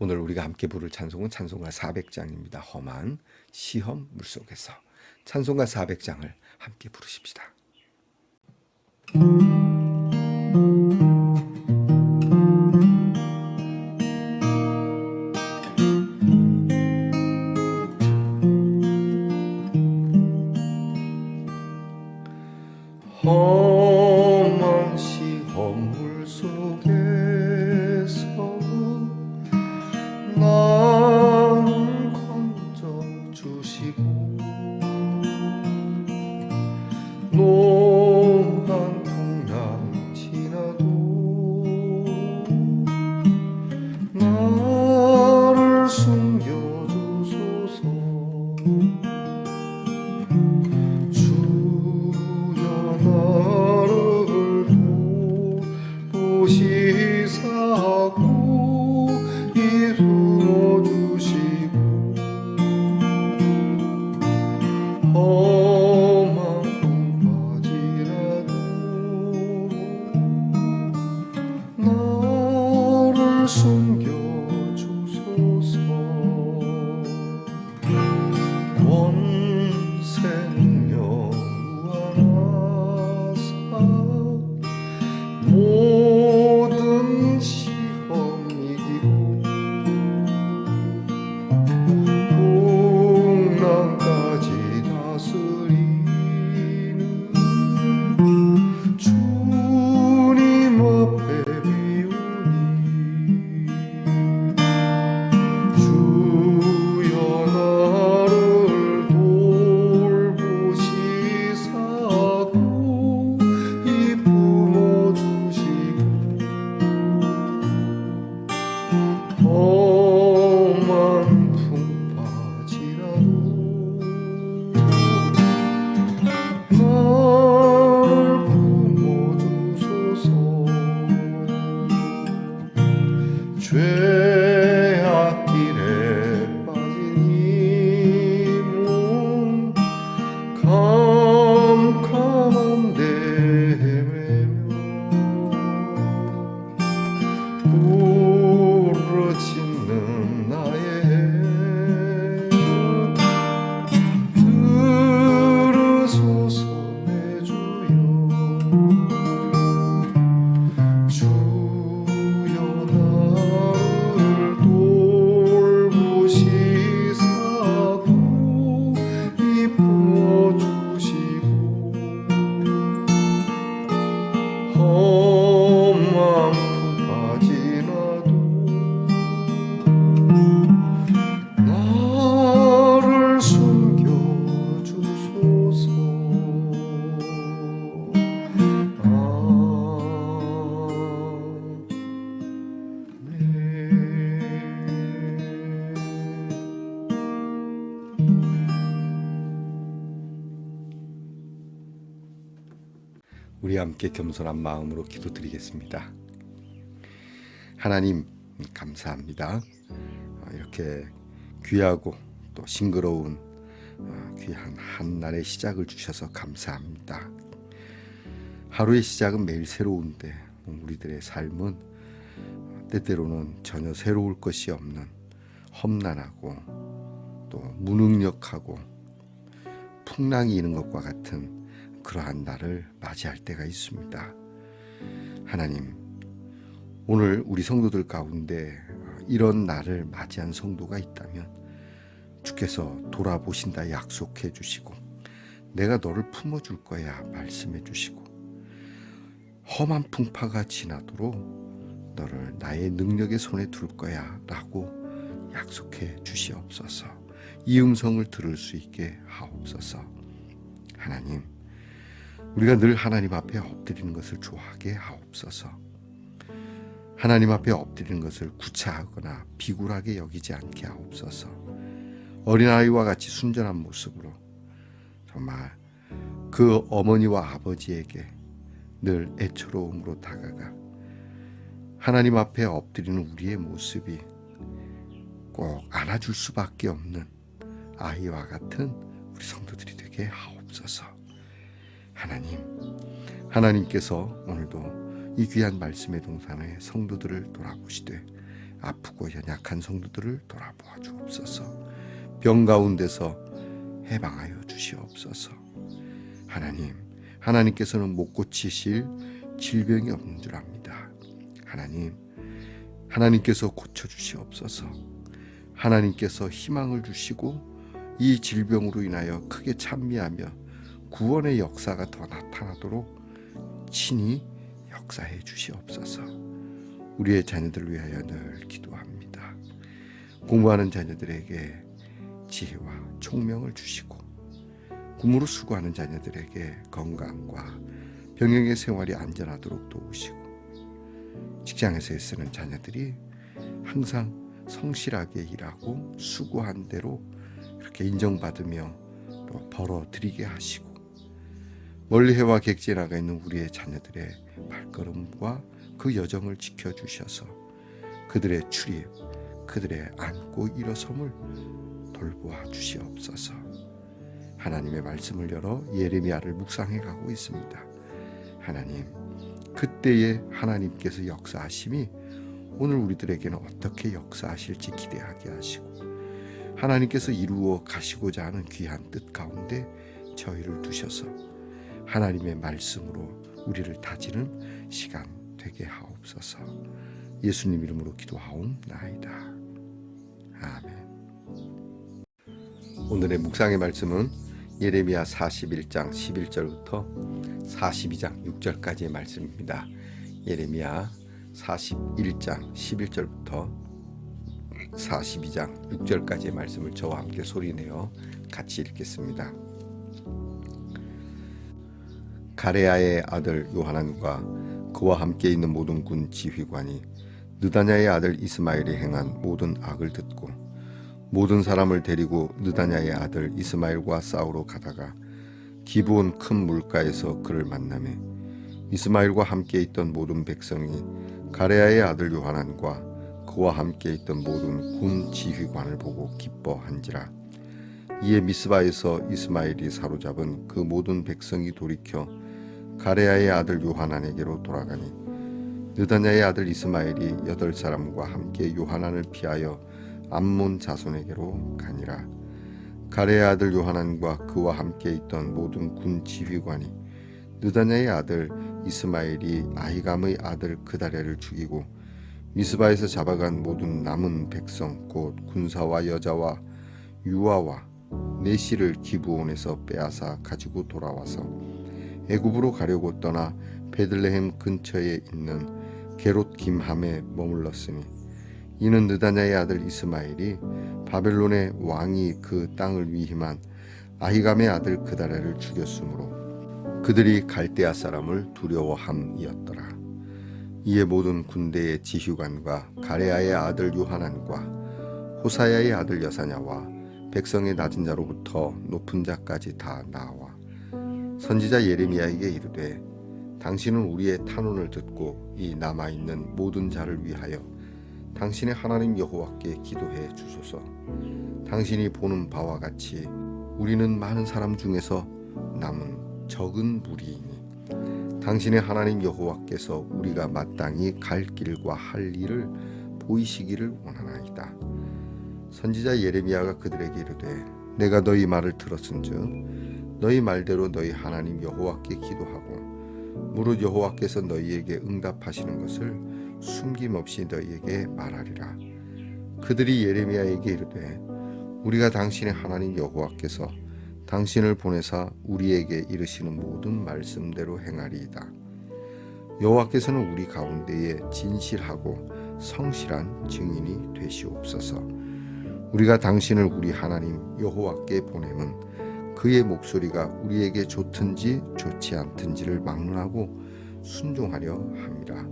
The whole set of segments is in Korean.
오늘 우리가 함께 부를 찬송은 찬송가 400장입니다. 험한 시험 물속에서 찬송가 400장을 함께 부르십시다. 험한 시험 물 속에 숨겨 함께 겸손한 마음으로 기도드리겠습니다. 하나님 감사합니다. 어, 이렇게 귀하고 또 싱그러운 어, 귀한 한 날의 시작을 주셔서 감사합니다. 하루의 시작은 매일 새로운데 우리들의 삶은 때때로는 전혀 새로울 것이 없는 험난하고 또 무능력하고 풍랑이 있는 것과 같은 그러한 날을 맞이할 때가 있습니다. 하나님, 오늘 우리 성도들 가운데 이런 날을 맞이한 성도가 있다면 주께서 돌아보신다 약속해 주시고 내가 너를 품어줄 거야 말씀해 주시고 험한 풍파가 지나도록 너를 나의 능력의 손에 둘 거야 라고 약속해 주시옵소서 이 음성을 들을 수 있게 하옵소서 하나님 우리가 늘 하나님 앞에 엎드리는 것을 좋아하게 하옵소서 하나님 앞에 엎드리는 것을 구차하거나 비굴하게 여기지 않게 하옵소서 어린아이와 같이 순전한 모습으로 정말 그 어머니와 아버지에게 늘 애처로움으로 다가가 하나님 앞에 엎드리는 우리의 모습이 꼭 안아줄 수밖에 없는 아이와 같은 우리 성도들이 되게 하옵소서. 하나님, 하나님께서 오늘도 이 귀한 말씀의 동산에 성도들을 돌아보시되 아프고 연약한 성도들을 돌아보아 주옵소서. 병 가운데서 해방하여 주시옵소서. 하나님, 하나님께서는 못 고치실 질병이 없는 줄 압니다. 하나님, 하나님께서 고쳐 주시옵소서. 하나님께서 희망을 주시고 이 질병으로 인하여 크게 찬미하며 구원의 역사가 더 나타나도록 친히 역사해 주시옵소서. 우리의 자녀들을 위하여 늘 기도합니다. 공부하는 자녀들에게 지혜와 총명을 주시고 꿈으로 수고하는 자녀들에게 건강과 병영의 생활이 안전하도록 도우시고 직장에서 애쓰는 자녀들이 항상 성실하게 일하고 수고한 대로 이렇게 인정받으며 또 벌어들이게 하시고 멀리 해와 객지에 나가 있는 우리의 자녀들의 발걸음과 그 여정을 지켜주셔서 그들의 출입, 그들의 안고 일어섬을 돌보아 주시옵소서. 하나님의 말씀을 열어 예레미야를 묵상해 가고 있습니다. 하나님, 그때에 하나님께서 역사하심이 오늘 우리들에게는 어떻게 역사하실지 기대하게 하시고 하나님께서 이루어 가시고자 하는 귀한 뜻 가운데 저희를 두셔서 하나님의 말씀으로 우리를 다지는 시간 되게 하옵소서. 예수님 이름으로 기도하옵나이다. 아멘. 오늘의 묵상의 말씀은 예레미야 41장 11절부터 42장 6절까지의 말씀입니다. 예레미야 41장 11절부터 42장 6절까지의 말씀을 저와 함께 소리내어 같이 읽겠습니다. 가레아의 아들 요하난과 그와 함께 있는 모든 군 지휘관이 느다냐의 아들 이스마엘이 행한 모든 악을 듣고 모든 사람을 데리고 느다냐의 아들 이스마엘과 싸우러 가다가 기브온 큰 물가에서 그를 만나매 이스마엘과 함께 있던 모든 백성이 가레아의 아들 요하난과 그와 함께 있던 모든 군 지휘관을 보고 기뻐한지라. 이에 미스바에서 이스마엘이 사로잡은 그 모든 백성이 돌이켜 가레아의 아들 요하난에게로 돌아가니 느다냐의 아들 이스마엘이 여덟 사람과 함께 요하난을 피하여 암몬 자손에게로 가니라. 가레의 아들 요하난과 그와 함께 있던 모든 군 지휘관이 느다냐의 아들 이스마엘이 아히감의 아들 그다레를 죽이고 미스바에서 잡아간 모든 남은 백성 곧 군사와 여자와 유아와 내시를 기브온에서 빼앗아 가지고 돌아와서 애굽으로 가려고 떠나 베들레헴 근처에 있는 게롯 김함에 머물렀으니 이는 느다냐의 아들 이스마엘이 바벨론의 왕이 그 땅을 위임한 아히감의 아들 그다레를 죽였으므로 그들이 갈대아 사람을 두려워함이었더라. 이에 모든 군대의 지휘관과 가레아의 아들 요하난과 호사야의 아들 여사냐와 백성의 낮은 자로부터 높은 자까지 다 나와 선지자 예레미야에게 이르되 당신은 우리의 탄원을 듣고 이 남아 있는 모든 자를 위하여 당신의 하나님 여호와께 기도해 주소서. 당신이 보는 바와 같이 우리는 많은 사람 중에서 남은 적은 무리이니 당신의 하나님 여호와께서 우리가 마땅히 갈 길과 할 일을 보이시기를 원하나이다. 선지자 예레미야가 그들에게 이르되 내가 너희 말을 들었은즉 너희 말대로 너희 하나님 여호와께 기도하고 무릇 여호와께서 너희에게 응답하시는 것을 숨김없이 너희에게 말하리라. 그들이 예레미야에게 이르되 우리가 당신의 하나님 여호와께서 당신을 보내사 우리에게 이르시는 모든 말씀대로 행하리이다. 여호와께서는 우리 가운데에 진실하고 성실한 증인이 되시옵소서. 우리가 당신을 우리 하나님 여호와께 보내면 그의 목소리가 우리에게 좋든지 좋지 않든지를 막론하고 순종하려 함이라.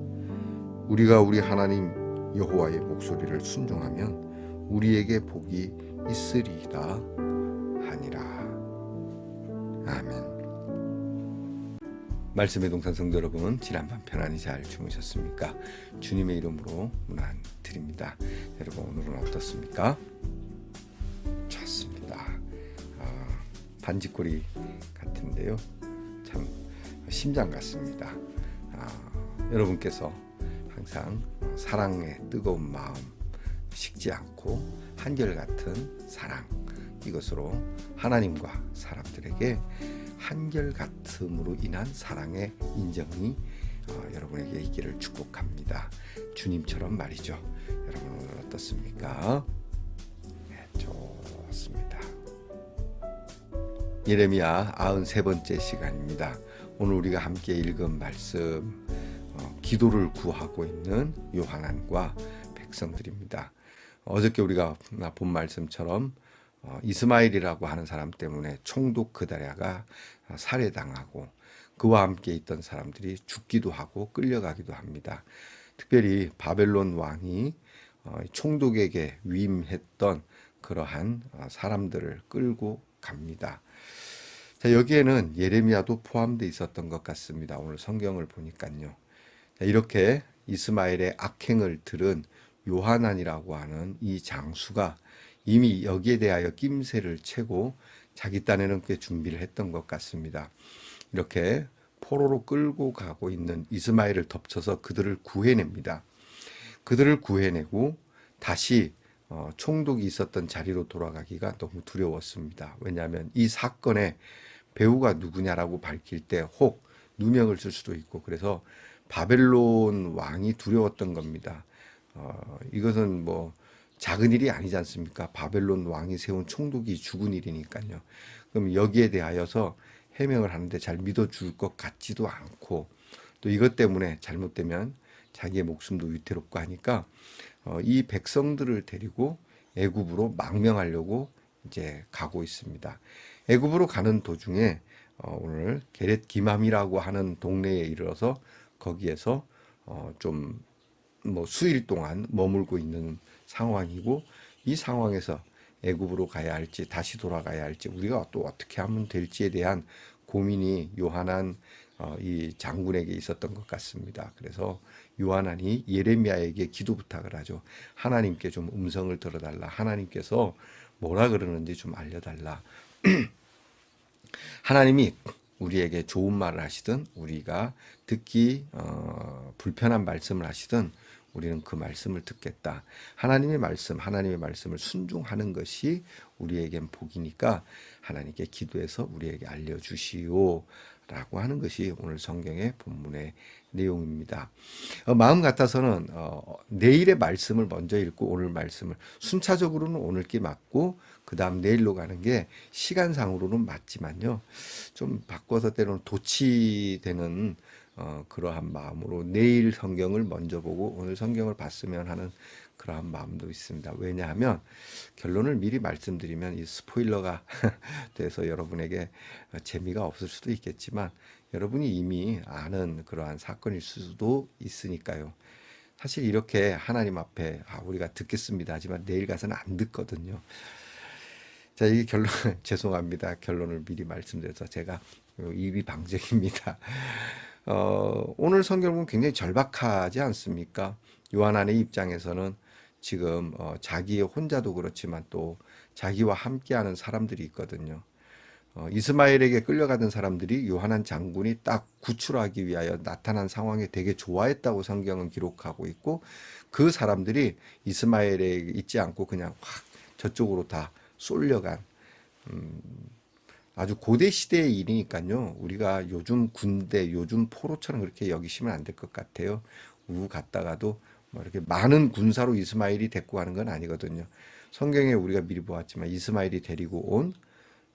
우리가 우리 하나님 여호와의 목소리를 순종하면 우리에게 복이 있으리이다 하니라. 아멘. 말씀의 동산 성도 여러분, 지난밤 편안히 잘 주무셨습니까? 주님의 이름으로 문안 드립니다. 여러분 오늘은 어떻습니까? 반지꼬리 같은데요. 참 심장 같습니다. 아, 여러분께서 항상 사랑의 뜨거운 마음 식지 않고 한결같은 사랑 이것으로 하나님과 사람들에게 한결같음으로 인한 사랑의 인정이 어, 여러분에게 있기를 축복합니다. 주님처럼 말이죠. 여러분 오늘 어떻습니까? 예레미야 93번째 시간입니다. 오늘 우리가 함께 읽은 말씀 어, 기도를 구하고 있는 요한안과 백성들입니다. 어저께 우리가 본 말씀처럼 어, 이스마일이라고 하는 사람 때문에 총독 그다랴가 살해당하고 그와 함께 있던 사람들이 죽기도 하고 끌려가기도 합니다. 특별히 바벨론 왕이 어, 총독에게 위임했던 그러한 어, 사람들을 끌고 갑니다. 자, 여기에는 예레미야도 포함되어 있었던 것 같습니다. 오늘 성경을 보니까요. 자, 이렇게 이스마엘의 악행을 들은 요하난이라고 하는 이 장수가 이미 여기에 대하여 낌새를 채고 자기 딴에는 꽤 준비를 했던 것 같습니다. 이렇게 포로로 끌고 가고 있는 이스마엘을 덮쳐서 그들을 구해냅니다. 그들을 구해내고 다시 어, 총독이 있었던 자리로 돌아가기가 너무 두려웠습니다. 왜냐하면 이 사건의 배우가 누구냐라고 밝힐 때 혹 누명을 쓸 수도 있고 그래서 바벨론 왕이 두려웠던 겁니다. 어, 이것은 뭐 작은 일이 아니지 않습니까? 바벨론 왕이 세운 총독이 죽은 일이니까요. 그럼 여기에 대하여서 해명을 하는데 잘 믿어줄 것 같지도 않고 또 이것 때문에 잘못되면 자기의 목숨도 위태롭고 하니까 어, 이 백성들을 데리고 애굽으로 망명하려고 이제 가고 있습니다. 애굽으로 가는 도중에 어, 오늘 게렛 기맘이라고 하는 동네에 이르러서 거기에서 어, 좀 뭐 수일 동안 머물고 있는 상황이고 이 상황에서 애굽으로 가야 할지 다시 돌아가야 할지 우리가 또 어떻게 하면 될지에 대한 고민이 요한한 어, 이 장군에게 있었던 것 같습니다. 그래서 요한한이 예레미야에게 기도 부탁을 하죠. 하나님께 좀 음성을 들어달라. 하나님께서 뭐라 그러는지 좀 알려달라. 하나님이 우리에게 좋은 말을 하시든 우리가 듣기 어, 불편한 말씀을 하시든 우리는 그 말씀을 듣겠다. 하나님의 말씀, 하나님의 말씀을 순종하는 것이 우리에겐 복이니까 하나님께 기도해서 우리에게 알려주시오. 라고 하는 것이 오늘 성경의 본문의 내용입니다. 어, 마음 같아서는 어, 내일의 말씀을 먼저 읽고 오늘 말씀을 순차적으로는 오늘 게 맞고 그 다음 내일로 가는 게 시간상으로는 맞지만요. 좀 바꿔서 때로는 도치되는 어, 그러한 마음으로 내일 성경을 먼저 보고 오늘 성경을 봤으면 하는 그러한 마음도 있습니다. 왜냐하면 결론을 미리 말씀드리면 이 스포일러가 돼서 여러분에게 재미가 없을 수도 있겠지만 여러분이 이미 아는 그러한 사건일 수도 있으니까요. 사실 이렇게 하나님 앞에 아, 우리가 듣겠습니다 하지만 내일 가서는 안 듣거든요. 자, 이 결론 죄송합니다. 결론을 미리 말씀드려서 제가 입이 방정입니다. 어, 오늘 성경은 굉장히 절박하지 않습니까? 요한안의 입장에서는 지금 어, 자기 혼자도 그렇지만 또 자기와 함께하는 사람들이 있거든요. 어, 이스마엘에게 끌려가던 사람들이 요한한 장군이 딱 구출하기 위하여 나타난 상황에 되게 좋아했다고 성경은 기록하고 있고 그 사람들이 이스마엘에 있지 않고 그냥 확 저쪽으로 다 쏠려간 음, 아주 고대 시대의 일이니까요. 우리가 요즘 군대, 요즘 포로처럼 그렇게 여기시면 안 될 것 같아요. 우 갔다가도 뭐 이렇게 많은 군사로 이스마일이 데리고 가는 건 아니거든요. 성경에 우리가 미리 보았지만 이스마일이 데리고 온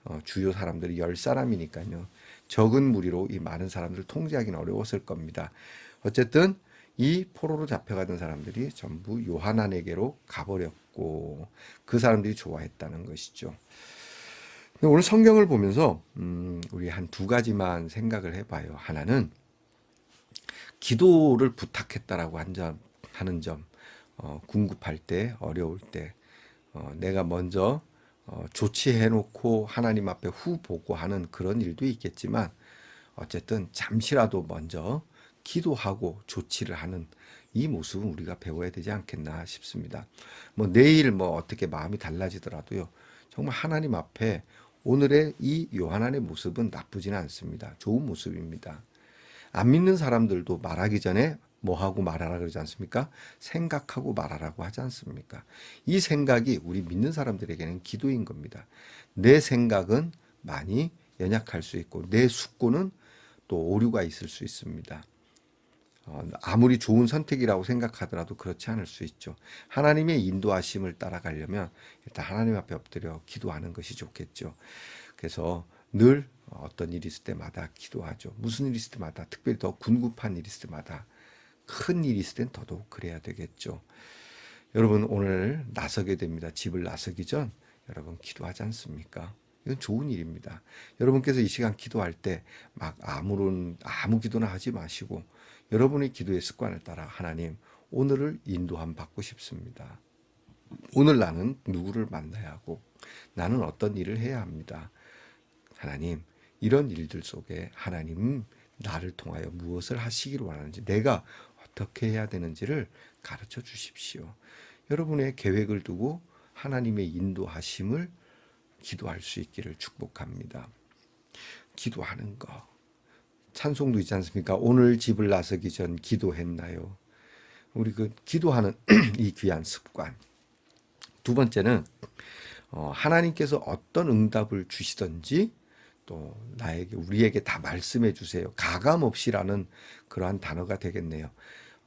어, 주요 사람들이 열 사람이니까요. 적은 무리로 이 많은 사람들을 통제하기는 어려웠을 겁니다. 어쨌든 이 포로로 잡혀가던 사람들이 전부 요하난에게로 가버렸고 그 사람들이 좋아했다는 것이죠. 오늘 성경을 보면서 음, 우리 한 두 가지만 생각을 해봐요. 하나는 기도를 부탁했다라고 한 점, 하는 점, 어, 궁급할 때, 어려울 때, 어, 내가 먼저 어, 조치해놓고 하나님 앞에 후 보고하는 그런 일도 있겠지만 어쨌든 잠시라도 먼저 기도하고 조치를 하는 이 모습은 우리가 배워야 되지 않겠나 싶습니다. 뭐 내일 뭐 어떻게 마음이 달라지더라도요. 정말 하나님 앞에 오늘의 이 요한안의 모습은 나쁘지는 않습니다. 좋은 모습입니다. 안 믿는 사람들도 말하기 전에 뭐 하고 말하라 그러지 않습니까? 생각하고 말하라고 하지 않습니까? 이 생각이 우리 믿는 사람들에게는 기도인 겁니다. 내 생각은 많이 연약할 수 있고 내 숙고는 또 오류가 있을 수 있습니다. 어, 아무리 좋은 선택이라고 생각하더라도 그렇지 않을 수 있죠. 하나님의 인도하심을 따라가려면 일단 하나님 앞에 엎드려 기도하는 것이 좋겠죠. 그래서 늘 어떤 일이 있을 때마다 기도하죠. 무슨 일이 있을 때마다 특별히 더 군급한 일이 있을 때마다 큰 일이 있을 땐 더더욱 그래야 되겠죠. 여러분 오늘 나서게 됩니다. 집을 나서기 전 여러분 기도하지 않습니까? 이건 좋은 일입니다. 여러분께서 이 시간 기도할 때 막 아무런 아무 기도나 하지 마시고 여러분의 기도의 습관을 따라 하나님 오늘을 인도함 받고 싶습니다. 오늘 나는 누구를 만나야 하고 나는 어떤 일을 해야 합니다. 하나님 이런 일들 속에 하나님 나를 통하여 무엇을 하시기를 원하는지 내가 어떻게 해야 되는지를 가르쳐 주십시오. 여러분의 계획을 두고 하나님의 인도하심을 기도할 수 있기를 축복합니다. 기도하는 거. 찬송도 있지 않습니까? 오늘 집을 나서기 전 기도했나요? 우리 그 기도하는 이 귀한 습관. 두 번째는 어, 하나님께서 어떤 응답을 주시든지 또 나에게 우리에게 다 말씀해 주세요. 가감 없이라는 그러한 단어가 되겠네요.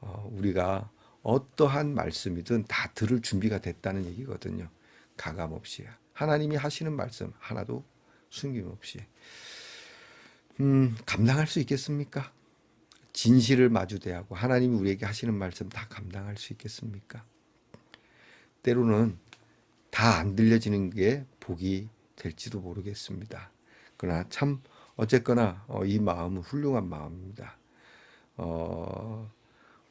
어, 우리가 어떠한 말씀이든 다 들을 준비가 됐다는 얘기거든요. 가감 없이 하나님이 하시는 말씀 하나도 숨김 없이 음, 감당할 수 있겠습니까? 진실을 마주대하고 하나님이 우리에게 하시는 말씀 다 감당할 수 있겠습니까? 때로는 다 안 들려지는 게 복이 될지도 모르겠습니다. 그러나 참 어쨌거나 어, 이 마음은 훌륭한 마음입니다. 어,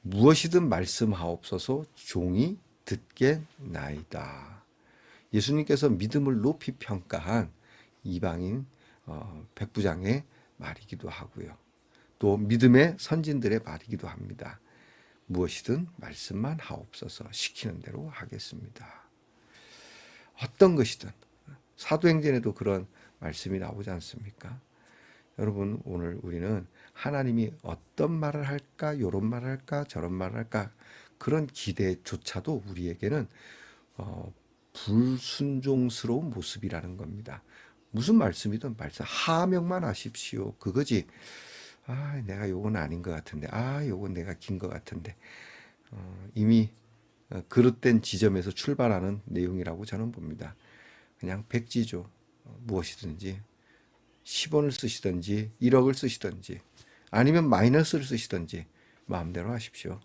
무엇이든 말씀하옵소서 종이 듣겠나이다. 예수님께서 믿음을 높이 평가한 이방인 어, 백부장의 말이기도 하고요. 또 믿음의 선진들의 말이기도 합니다. 무엇이든 말씀만 하옵소서 시키는 대로 하겠습니다. 어떤 것이든 사도행전에도 그런 말씀이 나오지 않습니까? 여러분 오늘 우리는 하나님이 어떤 말을 할까, 요런 말을 할까, 저런 말을 할까 그런 기대조차도 우리에게는 어, 불순종스러운 모습이라는 겁니다. 무슨 말씀이든 말씀 하명만 하십시오. 그거지. 아, 내가 요건 아닌 것 같은데. 아, 요건 내가 긴 것 같은데. 어, 이미 어, 그릇된 지점에서 출발하는 내용이라고 저는 봅니다. 그냥 백지죠. 어, 무엇이든지 10원을 쓰시든지 1억을 쓰시든지 아니면 마이너스를 쓰시든지 마음대로 하십시오.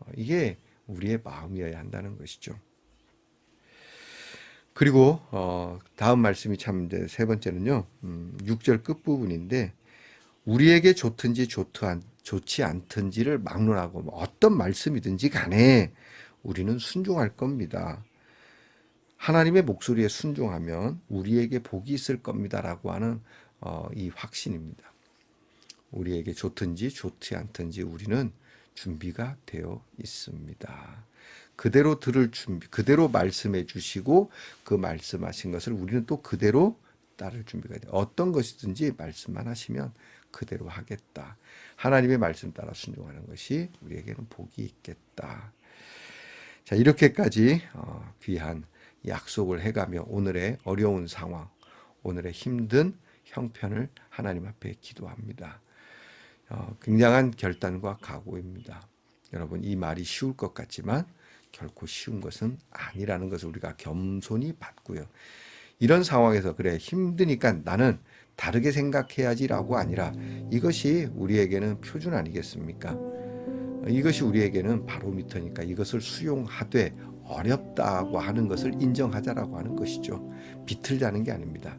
어, 이게 우리의 마음이어야 한다는 것이죠. 그리고 어, 다음 말씀이 참 이제 세 번째는요. 음, 6절 끝 부분인데 우리에게 좋든지 않, 좋지 않든지를 막론하고 뭐 어떤 말씀이든지 간에 우리는 순종할 겁니다. 하나님의 목소리에 순종하면 우리에게 복이 있을 겁니다라고 하는 어, 이 확신입니다. 우리에게 좋든지 좋지 않든지 우리는 준비가 되어 있습니다. 그대로 들을 준비, 그대로 말씀해 주시고 그 말씀하신 것을 우리는 또 그대로 따를 준비가 돼. 어떤 것이든지 말씀만 하시면 그대로 하겠다. 하나님의 말씀 따라 순종하는 것이 우리에게는 복이 있겠다. 자, 이렇게까지 어, 귀한 약속을 해가며 오늘의 어려운 상황, 오늘의 힘든 형편을 하나님 앞에 기도합니다. 어, 굉장한 결단과 각오입니다. 여러분, 이 말이 쉬울 것 같지만 결코 쉬운 것은 아니라는 것을 우리가 겸손히 받고요. 이런 상황에서 그래 힘드니까 나는 다르게 생각해야지라고 아니라 이것이 우리에게는 표준 아니겠습니까? 이것이 우리에게는 바로미터니까 이것을 수용하되 어렵다고 하는 것을 인정하자라고 하는 것이죠. 비틀자는 게 아닙니다.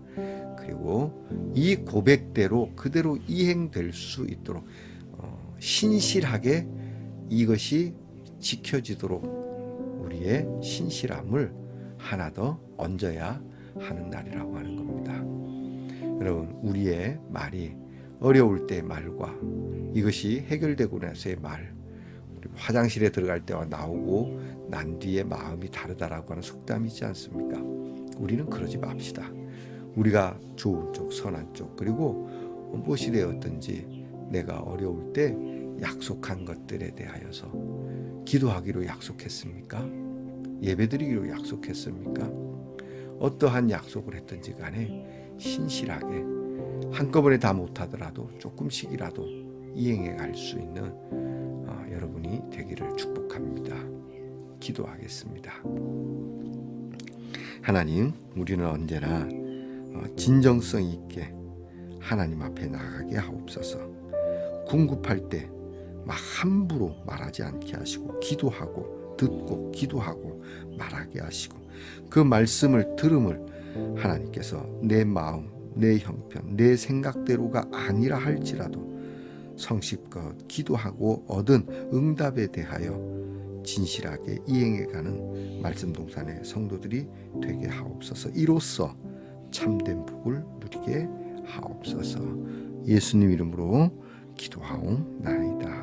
그리고 이 고백대로 그대로 이행될 수 있도록 어, 신실하게 이것이 지켜지도록 우리의 신실함을 하나 더 얹어야 하는 날이라고 하는 겁니다. 여러분, 우리의 말이 어려울 때 말과 이것이 해결되고 나서의 말, 화장실에 들어갈 때와 나오고 난 뒤에 마음이 다르다라고 하는 속담이 있지 않습니까? 우리는 그러지 맙시다. 우리가 좋은 쪽, 선한 쪽, 그리고 무엇이 되었든지 내가 어려울 때 약속한 것들에 대하여서 기도하기로 약속했습니까? 예배드리기로 약속했습니까? 어떠한 약속을 했든지 간에 신실하게 한꺼번에 다 못하더라도 조금씩이라도 이행해 갈 수 있는 어, 여러분이 되기를 축복합니다. 기도하겠습니다. 하나님, 우리는 언제나 어, 진정성 있게 하나님 앞에 나가게 하옵소서. 궁급할 때 막 함부로 말하지 않게 하시고 기도하고 듣고 기도하고 말하게 하시고 그 말씀을 들음을 하나님께서 내 마음, 내 형편, 내 생각대로가 아니라 할지라도 성실껏 기도하고 얻은 응답에 대하여 진실하게 이행해가는 말씀 동산의 성도들이 되게 하옵소서. 이로써 참된 복을 누리게 하옵소서. 예수님 이름으로 기도하옵나이다.